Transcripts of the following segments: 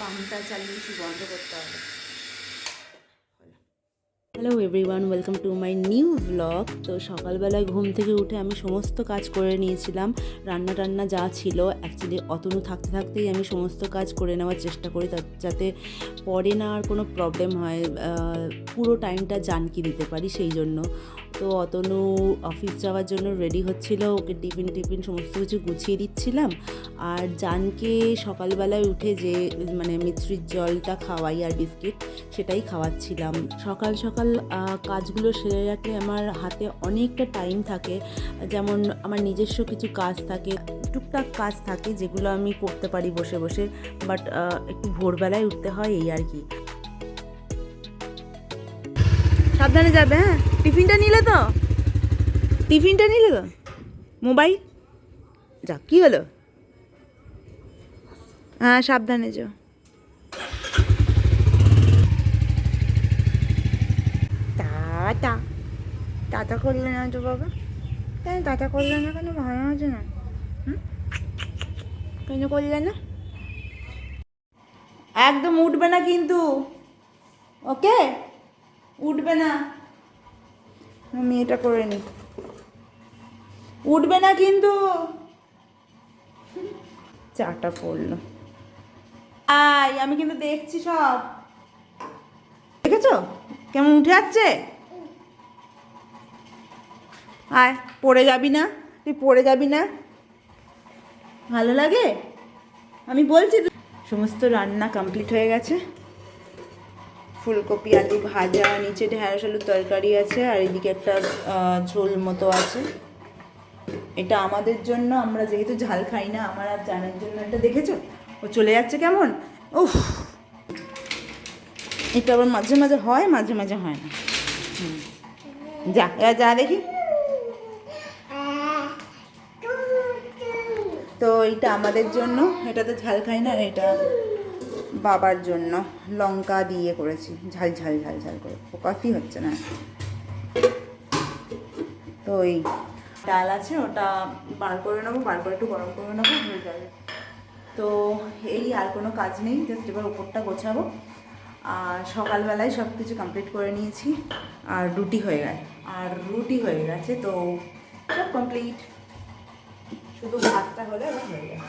পাম্পটা চালিয়েছি বন্ধ করতে হবে। Hello everyone welcome to my new blog তো সকালবেলায় ঘুম থেকে উঠে আমি সমস্ত কাজ করে নিয়েছিলাম। রান্না টান্না যা ছিল অ্যাকচুয়ালি অতনু থাকতে থাকতেই আমি সমস্ত কাজ করে নেওয়ার চেষ্টা করি যাতে পরে না আর কোনো প্রবলেম হয়। পুরো টাইমটা জানকি দিতে পারি সেই জন্য। তো অতনু অফিস যাওয়ার জন্য রেডি হচ্ছিল, ওকে টিফিন টিফিন সমস্ত কিছু গুছিয়ে দিচ্ছিলাম। আর জানকে সকালবেলায় উঠে যে মানে মিশ্রির জলটা খাওয়াই আর বিস্কিট, সেটাই খাওয়াচ্ছিলাম। সকাল সকাল কাজগুলো সেরে রাখলে আমার হাতে অনেকটা টাইম থাকে। যেমন আমার নিজস্ব কিছু কাজ থাকে, টুকটাক কাজ থাকে যেগুলো আমি করতে পারি বসে বসে বাট একটু ভোরবেলায় উঠতে হয় এই আর কি। সাবধানে যাবে হ্যাঁ? টিফিনটা নিলে তো? টিফিনটা নিলে তো? মোবাইল? যা, কী হলো? হ্যাঁ সাবধানে যাও। টাটা টাটা করলে না তো বাবা? কেন টাটা করলে না কেন? ভালো আছে না? কেন করলে না? একদম উঠবে না কিন্তু। ওকে? উঠবে না। আমি এটা করে নি। উঠবে না কিন্তু। চাটা পড়ল। আই আমি কিন্তু দেখছি সব। দেখেছ? কেমন উঠে যাচ্ছে আয় পড়ে যাবি না? তুই পড়ে যাবি না? ভালো লাগে? আমি বলছি সমস্ত রান্না কমপ্লিট হয়ে গেছে। ফুলকপি, আলু ভাজা, নিচে ঢেঁড়স আলুর তরকারি আছে, আর এদিকে একটা ঝোল মতো আছে। এটা আমাদের জন্য, আমরা যেহেতু ঝাল খাই না, আমার আর জানার জন্য এটা দেখেছ? ও চলে যাচ্ছে কেমন? উফ! এটা আবার মাঝে মাঝে হয়, মাঝে মাঝে হয় না। যা, এবার যা দেখি। তো এটা আমাদের জন্য এটা তো ঝাল খাই না এটা বাবার জন্য লঙ্কা দিয়ে করেছি। ঝাল ঝাল ঝাল ঝাল করে। কফি হচ্ছে না। তো ওই ডাল আছে, ওটা বার করে নেব, বার করে একটু গরম করে নেব, হয়ে যাবে। তো এই আর কোনো কাজ নেই জাস্ট এবার উপরটা গোছাবো। আর সকালবেলায় সব কিছু কমপ্লিট করে নিয়েছি। আর রুটি হয়ে গেছে। আর রুটি হয়ে গেছে, তো সব কমপ্লিট শুধু ভাতটা হলে হয়ে যায়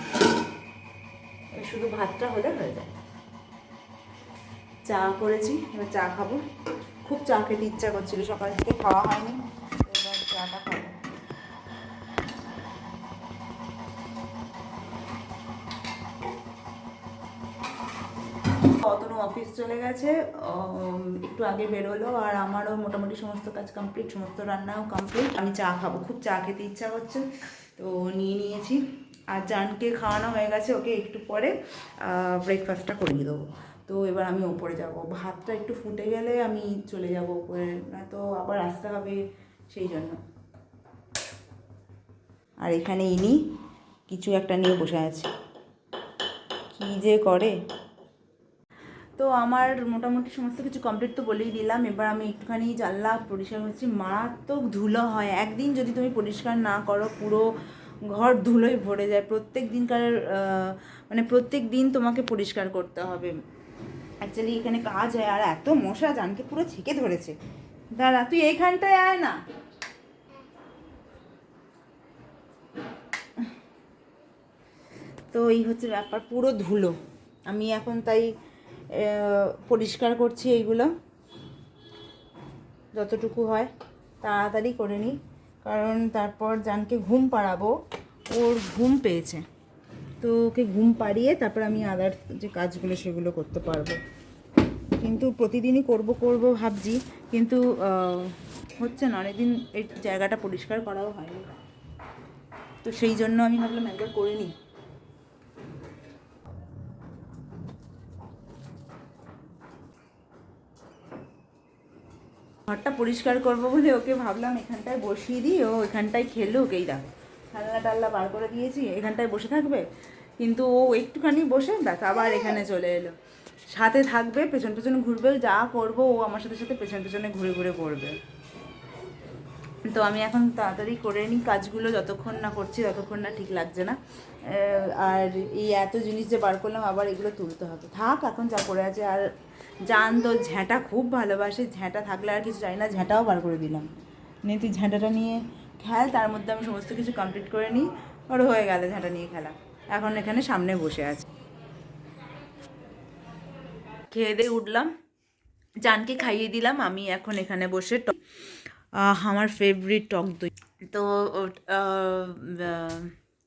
শুধু ভাতটা হলে হয়ে যাবে চা করেছি, এবার চা খাব। খুব চা খেতে ইচ্ছা করছিল, সকাল থেকে খাওয়া হয়নি, এবার চাটা খাব। অতনু অফিস চলে গেছে একটু আগে বেরোলো, আর আমারও মোটামুটি সমস্ত কাজ কমপ্লিট সমস্ত রান্নাও কমপ্লিট আমি চা খাব, খুব চা খেতে ইচ্ছা করছে, তো নিয়ে নিয়েছি। আর জানকে খাওয়ানো হয়ে গেছে, ওকে একটু পরে ব্রেকফাস্টটা করিয়ে দেবো। তো এবার আমি ওপরে যাব। ভাতটা একটু ফুটে গেলে আমি চলে যাব ওপরে তো আবার আসতে হবে সেই জন্য। আর এখানে ইনি কিছু একটা নিয়ে বসে আছে। কী যে করে? তো আমার মোটামুটি সমস্ত কিছু কমপ্লিট তো বলেই দিলাম। এবার আমি একটুখানি জানলা পরিষ্কার হচ্ছে মারাত্মক ধুলো হয়। একদিন যদি তুমি পরিষ্কার না করো, পুরো ঘর ধুলোয় ভরে যায়। প্রত্যেক দিনকার মানে প্রত্যেক দিন তোমাকে পরিষ্কার করতে হবে। অ্যাকচুয়ালি এখানে কাজ হয়, আর এত মশা জানকে পুরো ছেঁকে ধরেছে। দাঁড়া, তুই এইখানটায় আয় না। তো এই হচ্ছে ব্যাপার, পুরো ধুলো। আমি এখন তাই পরিষ্কার করছি এইগুলো। যতটুকু হয়, তাড়াতাড়ি করে নিই। কারণ তারপর জানকে ঘুম পাড়াবো, ওর ঘুম পেয়েছে। তো ওকে ঘুম পাড়িয়ে তারপর আমি আদার যে কাজগুলো সেগুলো করতে পারব। কিন্তু প্রতিদিনই করব করব ভাবছি। কিন্তু হচ্ছে না, অনেকদিন এই জায়গাটা পরিষ্কার করাও হয়নি। তো সেই জন্য আমি ভাবলাম একবার করে নিই। ঘরটা পরিষ্কার করব বলে ওকে ভাবলাম, এখানটায় বসিয়ে দিই, ও এখানটায় খেলো ওকেই দেখো। ঠাল্লা টাল্লা বার করে দিয়েছি, এখানটায় বসে থাকবে। কিন্তু ও একটুখানি বসে, ব্যাস আবার এখানে চলে এলো। সাথে থাকবে, পেছন পেছনে ঘুরবে, যা করব, ও আমার সাথে সাথে পেছন পেছনে ঘুরে ঘুরে করবে তো আমি এখন তাড়াতাড়ি করে নিই কাজগুলো, যতক্ষণ না করছি ততক্ষণ না ঠিক লাগছে না। আর এই এত জিনিস যে বার করলাম, আবার এগুলো তুলতে হবে। থাক, এখন যা করে আছে, আর জান তো ঝ্যাঁটা খুব ভালোবাসে, ঝ্যাঁটা থাকলে আর কিছু চাই না, ঝ্যাঁটাও বার করে দিলাম। নিয়ে তুই ঝ্যাঁটাটা নিয়ে খেল তার মধ্যে আমি সমস্ত কিছু কমপ্লিট করে নিই, ওর হয়ে গেল ঝ্যাঁটা নিয়ে খেলা। এখন এখানে সামনে বসে আছে। খেয়ে দিয়ে উঠলাম। জানকে খাইয়ে দিলাম, আমি এখন এখানে বসে আমার ফেভারিট টক দই। তো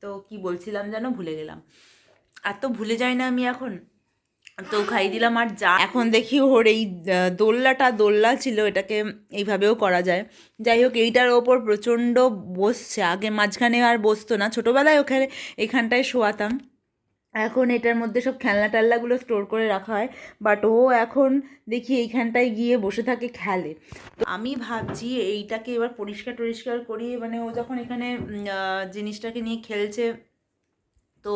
তো কি বলছিলাম যেন ভুলে গেলাম। এত ভুলে যাই না আমি এখন। তো খাইয়ে দিলাম আর যা এখন দেখি ওর এই দোল্লাটা দোল্লা ছিল, এটাকে এইভাবেও করা যায়। যাই হোক, এইটার ওপর প্রচণ্ড বসছে। আগে মাঝখানে আর বসতো না। ছোটোবেলায় ওখানে এখানটায় শোয়াতাম। এখন এটার মধ্যে সব খেলনা টেলনাগুলো স্টোর করে রাখা হয় বাট ও এখন দেখি এইখানটায় গিয়ে বসে থাকে খেলে। তো আমি ভাবছি এইটাকে এবার পরিষ্কার টরিষ্কার করিয়ে মানে ও যখন এখানে জিনিসটাকে নিয়ে খেলছে, তো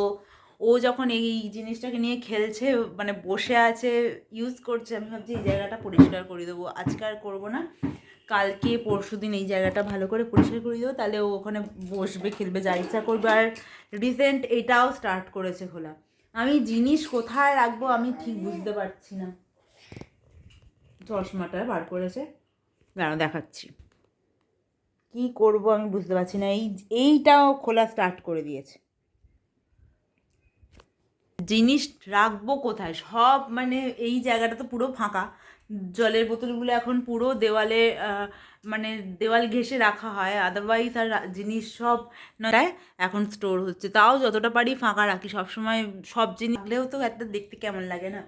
ও যখন এই জিনিসটাকে নিয়ে খেলছে মানে বসে আছে ইউজ করছে, আমি ভাবছি এই জায়গাটা পরিষ্কার করে দেবো। আজকে আর করব না। কালকে পরশু দিন এই জায়গাটা ভালো করে পরিষ্কার করে দেবো তাহলে ও ওখানে বসবে, খেলবে, যা ইচ্ছা করবে। আর রিসেন্ট এটাও স্টার্ট করেছে খোলা। আমি জিনিস কোথায় রাখব আমি ঠিক বুঝতে পারছি না। চশমাটা বার করেছে। দাঁড়াও, দেখাচ্ছি। কি করব আমি বুঝতে পারছি না। এই, এইটাও খোলা স্টার্ট করে দিয়েছে। জিনিস রাখব কোথায়? সব মানে এই জায়গাটা তো পুরো ফাঁকা। জলের বোতলগুলো এখন পুরো দেওয়ালে মানে দেওয়াল ঘেঁষে রাখা হয়। আদারওয়াইজ আর জিনিস সব নয়, এখন স্টোর হচ্ছে। তাও যতটা পারি ফাঁকা রাখি। সবসময় সব জিনিস রাখলেও তো একটা দেখতে কেমন লাগে না?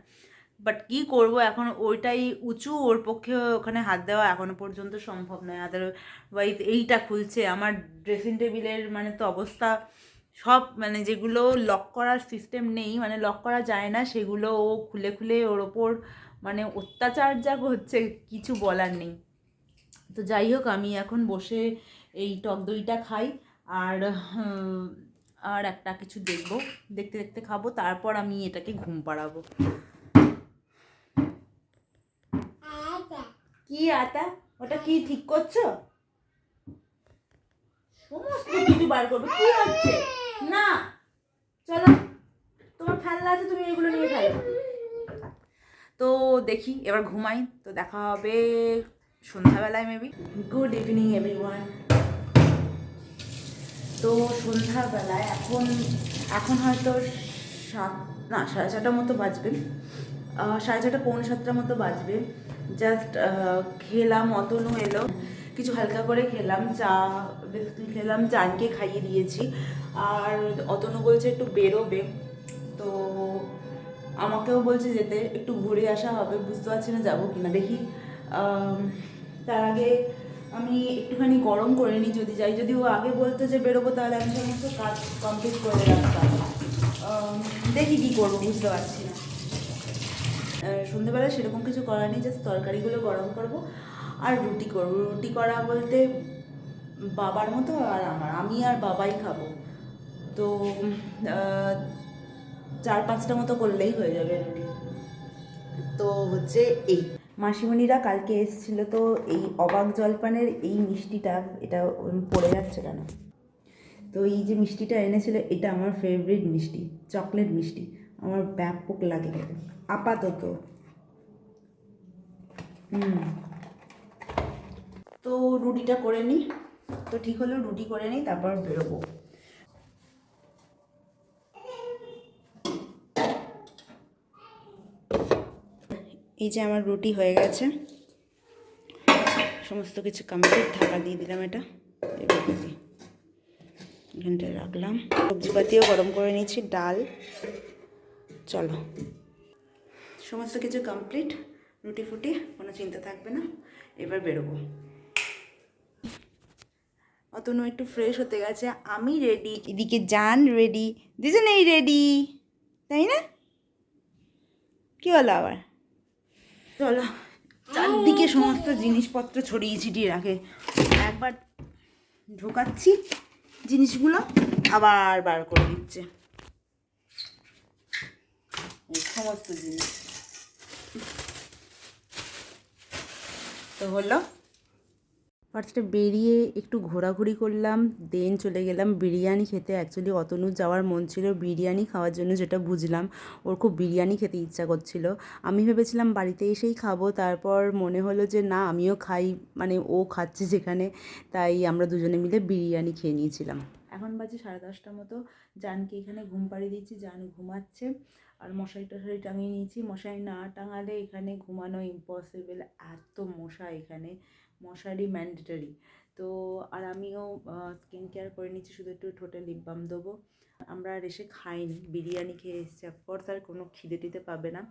বাট কি করব এখন? ওইটাই উঁচু, ওর পক্ষে ওখানে হাত দেওয়া এখনও পর্যন্ত সম্ভব নয়। আদারওয়াইজ এইটা খুলছে। আমার ড্রেসিং টেবিলের মানে তো অবস্থা সব মানে যেগুলো লক করার সিস্টেম নেই মানে লক করা যায় না, সেগুলো ও খুলে খুলে ওর ওপর মানে অত্যাচার যা হচ্ছে কিছু বলার নেই। তো যাই হোক আমি এখন বসে এই টক দইটা খাই আর আর একটা কিছু দেখব। দেখতে দেখতে খাব তারপর আমি এটাকে ঘুম পাড়াবো। কি আতা ওটা কি ঠিক করছ? সমস্ত কিছু বার করবে কি হচ্ছে? না চলো তোমার খেলনা আছে তুমি এগুলো নিয়ে খেলো। তো দেখি এবার ঘুমাই। তো দেখা হবে সন্ধ্যাবেলায় মেবি গুড ইভিনিং এভরিওয়ান তো সন্ধ্যাবেলায় এখন এখন হয়তো সাত না সাড়ে ছটার মতো বাজবে। সাড়ে ছটা পৌনে সাতটার মতো বাজবে। জাস্ট খেলাম অতনু এলো। কিছু হালকা করে খেলাম চা বিস্কুট খেলাম চানকে খাইয়ে দিয়েছি। আর অতনু বলছে একটু বেরোবে। তো আমাকেও বলছে যেতে, একটু ঘুরে আসা হবে, বুঝতে পারছি না যাব কিনা। দেখি তার আগে আমি একটুখানি গরম করে নিই যদি যাই। যদি ও আগে বলতো যে বেরোবো, তাহলে আমি সমস্ত কাজ কমপ্লিট করে রাখতাম। দেখি কী করব, বুঝতে পারছি না। সন্ধেবেলা সেরকম কিছু করার নেই জাস্ট তরকারিগুলো গরম করব আর রুটি করব। রুটি করা বলতে বাবার মতো আর আমার। আমি আর বাবাই খাব। তো চার পাঁচটা মতো করলেই হয়ে যাবে। রুটি তো হচ্ছে এই। মাসিমণিরা কালকে এসেছিল তো এই অবাক জলপানের এই মিষ্টিটা, এটা পড়ে যাচ্ছে কেন? তো এই যে মিষ্টিটা এনেছিল, এটা আমার ফেভারিট মিষ্টি চকলেট মিষ্টি। আমার ব্যাপক লাগে আপাতত। হুম। তো রুটিটা করে নিই। তো ঠিক হলো, রুটি করে নিই, তারপর বেরোবো। এই যে আমার রুটি হয়ে গেছে। সমস্ত কিছু কমপ্লিট ঢাকা দিয়ে দিলাম এটা। এখানটায় রাখলাম। সবজিপাতিও গরম করে নিয়েছি, ডাল। চলো। সমস্ত কিছু কমপ্লিট রুটি ফুটি, কোনো চিন্তা থাকবে না। এবার বেরোবো। অতনু একটু ফ্রেশ হতে গেছে, আমি রেডি এদিকে যান রেডি দুজনেই রেডি তাই না? কি হলো আবার? চলো, চারদিকে সমস্ত জিনিসপত্র ছড়িয়ে ছিটিয়ে রাখে। একবার ঢোকাচ্ছি, জিনিসগুলো আবার বার করে দিচ্ছে সমস্ত জিনিস। তো হলো ফার্স্টে বেরিয়ে একটু ঘোরাঘুরি করলাম দেন চলে গেলাম বিরিয়ানি খেতে। অ্যাকচুয়ালি অতনুর যাওয়ার মন ছিল বিরিয়ানি খাওয়ার জন্য, যেটা বুঝলাম ওর খুব বিরিয়ানি খেতে ইচ্ছা করছিল। আমি ভেবেছিলাম বাড়িতে এসেই খাব, তারপর মনে হলো যে না, আমিও খাই মানে ও খাচ্ছে যেখানে, তাই আমরা দুজনে মিলে বিরিয়ানি খেয়ে নিয়েছিলাম। এখন বাজে সাড়ে দশটার মতো। জানকে এখানে ঘুম পাড়িয়ে দিয়েছি, জান ঘুমাচ্ছে। আর মশারি টশারি টাঙিয়ে নিয়েছি। মশারি না টাঙালে এখানে ঘুমানো ইম্পসিবল এত মশা এখানে। মশারি ম্যান্ডেটরি তো আর আমিও স্কিন কেয়ার করে নিচ্ছি, শুধু একটু ঠোঁটে লিপ বাম দেবো। আমরা আর এসে খাইনি, বিরিয়ানি খেয়ে এসেছি। অফকোর্স আর কোনো খিদে টিদে পাবে না।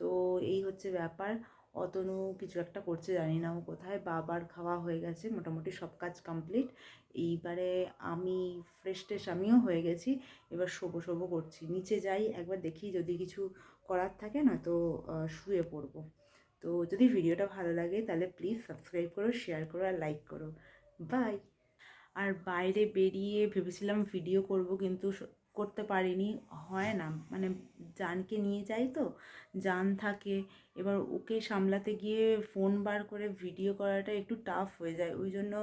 তো এই হচ্ছে ব্যাপার। অতনু কিছু একটা করছে, জানি না ও কোথায়। বাবার খাওয়া হয়ে গেছে, মোটামুটি সব কাজ কমপ্লিট এইবারে আমি ফ্রেশ ট্রেশ আমিও হয়ে গেছি, এবার শোবো শোবো করছি। নিচে যাই, একবার দেখি যদি কিছু করার থাকে না তো শুয়ে পড়ব। তো যদি ভিডিওটা ভালো লাগে, তাহলে প্লিজ সাবস্ক্রাইব করো শেয়ার করো আর লাইক করো। বাই আর বাইরে বেরিয়ে ভেবেছিলাম ভিডিও করব, কিন্তু করতে পারিনি। হয় না মানে জানকে নিয়ে যাই তো, জান থাকে। এবার ওকে সামলাতে গিয়ে ফোন বার করে ভিডিও করাটা একটু টাফ হয়ে যায়। ওই জন্য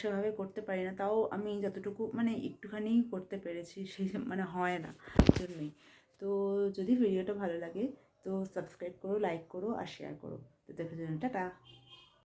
সেভাবে করতে পারি না। তাও আমি যতটুকু মানে একটুখানি করতে পেরেছি, সেই মানে হয় না জন্যই। তো যদি ভিডিওটা ভালো লাগে তো সাবস্ক্রাইব করো লাইক করো আর শেয়ার করো। তো দেখার জন্য টাটা।